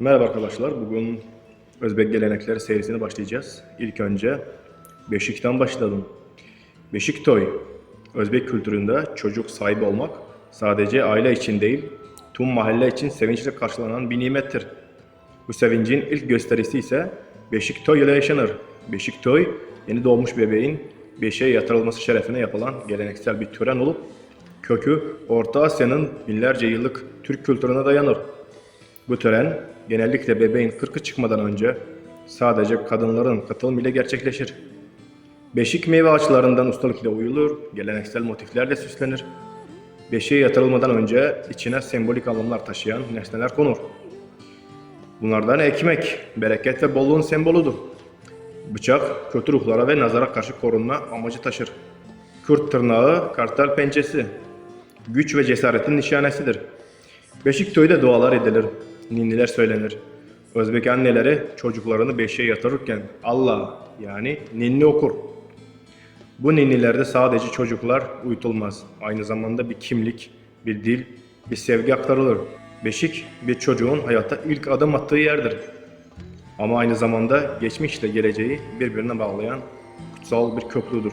Merhaba arkadaşlar. Bugün Özbek gelenekleri serisine başlayacağız. İlk önce Beşik'ten başladım. Beşik toy. Özbek kültüründe çocuk sahibi olmak sadece aile için değil, tüm mahalle için sevinçle karşılanan bir nimettir. Bu sevincin ilk gösterisi ise Beşik toy ile yaşanır. Beşik toy, yeni doğmuş bebeğin beşiğe yatırılması şerefine yapılan geleneksel bir tören olup kökü Orta Asya'nın binlerce yıllık Türk kültürüne dayanır. Bu tören genellikle bebeğin kırkı çıkmadan önce sadece kadınların katılımıyla gerçekleşir. Beşik meyve ağaçlarından ustalıkla uyulur, geleneksel motiflerle süslenir. Beşiğe yatırılmadan önce içine sembolik anlamlar taşıyan nesneler konur. Bunlardan ekmek, bereket ve bolluğun sembolüdür. Bıçak, kötü ruhlara ve nazara karşı korunma amacı taşır. Kurt tırnağı, kartal pençesi, güç ve cesaretin nişanesidir. Beşik toyda dualar edilir, ninniler söylenir. Özbek anneleri çocuklarını beşiğe yatırırken Allah yani ninni okur. Bu ninnilerde sadece çocuklar uyutulmaz. Aynı zamanda bir kimlik, bir dil, bir sevgi aktarılır. Beşik bir çocuğun hayatta ilk adım attığı yerdir. Ama aynı zamanda geçmişle geleceği birbirine bağlayan kutsal bir köprüdür.